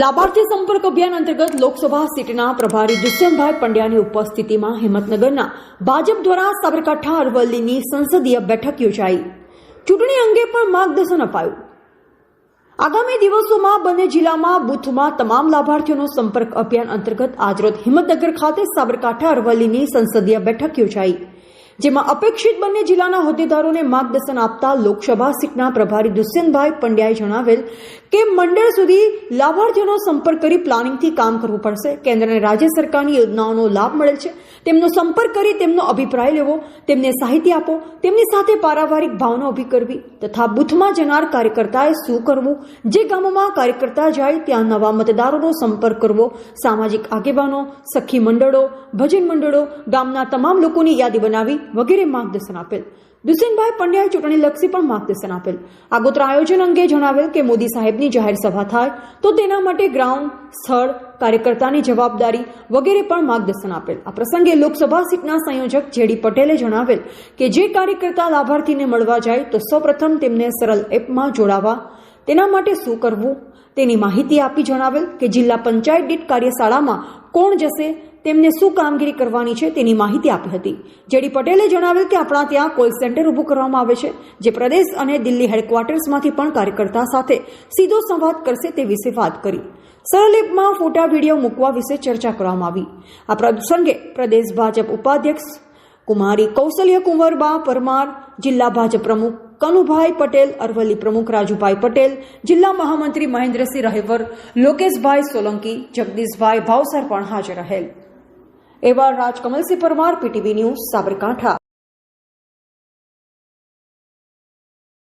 લાભાર્થી સંપર્ક અભિયાન અંતર્ગત લોકસભા સીટના પ્રભારી દુષ્યંતભાઈ પંડ્યાની ઉપસ્થિતિમાં હિંમતનગરના ભાજપ દ્વારા સાબરકાંઠા અરવલ્લીની સંસદીય બેઠક યોજાઈ. ચૂંટણી અંગે પણ માર્ગદર્શન અપાયું. આગામી દિવસોમાં બંને જિલ્લામાં બુથમાં તમામ લાભાર્થીઓનો સંપર્ક અભિયાન અંતર્ગત આજરોજ હિંમતનગર ખાતે સાબરકાંઠા અરવલ્લીની સંસદીય બેઠક યોજાઈ. જેમાં અપેક્ષિત બંને જિલ્લાના હોદ્દેદારોને માર્ગદર્શન આપતા લોકસભા સીટના પ્રભારી દુષ્યંતભાઈ પંડ્યાએ જણાવેલ કે મંડળ સુધી લાભાર્થીઓનો સંપર્ક કરી પ્લાનિંગથી કામ કરવું પડશે. કેન્દ્ર અને રાજ્ય સરકારની યોજનાઓનો લાભ મળેલ છે. તેમનો સંપર્ક કરી તેમનો અભિપ્રાય લેવો, તેમને સાહિત્ય આપો, તેમની સાથે પારિવારિક ભાવના ઊભી કરવી તથા બૂથમાં જનાર કાર્યકર્તાએ શું કરવું, જે ગામોમાં કાર્યકર્તા જાય ત્યાં નવા મતદારોનો સંપર્ક કરવો, સામાજિક આગેવાનો, સખી મંડળો, ભજન મંડળો, ગામના તમામ લોકોની યાદી બનાવી વગેરે માર્ગદર્શન આપેલ. દુષ્યંતભાઈ પંડ્યાએ ચૂંટણીલક્ષી પણ માર્ગદર્શન આપેલ. આગોતરા આયોજન અંગે જણાવેલ કે મોદી સાહેબની જાહેર સભા થાય, તો તેના માટે ગ્રાઉન્ડ, સ્થળ, કાર્યકર્તાની જવાબદારી વગેરે પણ માર્ગદર્શન આપેલ. આ પ્રસંગે લોકસભા સીટના સંયોજક જેડી પટેલે જણાવેલ કે જે કાર્યકર્તા લાભાર્થીને મળવા જાય, તો સૌપ્રથમ તેમને સરળ એપમાં જોડાવા, તેના માટે શું કરવું, તેની માહિતી આપી જણાવેલ કે જિલ્લા પંચાયત દીઠ કાર્યશાળામાં કોણ જશે તેમને શું કામગીરી કરવાની છે તેની માહિતી આપી હતી. જેડી પટેલે જણાવેલ કે આપણા ત્યાં કોલ સેન્ટર ઊભું કરવામાં આવે છે, જે પ્રદેશ અને દિલ્હી હેડક્વાર્ટર્સમાંથી પણ કાર્યકર્તા સાથે સીધો સંવાદ કરશે તે વિશે વાત કરી. સરલેપમાં ફોટા, વીડિયો મૂકવા વિશે ચર્ચા કરવામાં આવી. આ પ્રસંગે પ્રદેશ ભાજપ ઉપાધ્યક્ષ કુમારી કૌશલ્ય કુંવરબા પરમાર, જિલ્લા ભાજપ પ્રમુખ કનુભાઈ પટેલ, અરવલ્લી પ્રમુખ રાજુભાઈ પટેલ, જિલ્લા મહામંત્રી મહેન્દ્રસિંહ રહેવર, લોકેશભાઈ સોલંકી, જગદીશભાઈ ભાવસર પણ હાજર રહેલ. એવા રાજકમલસિંહ પરમાર પીટીવી ન્યૂઝ સાબરકાંઠા.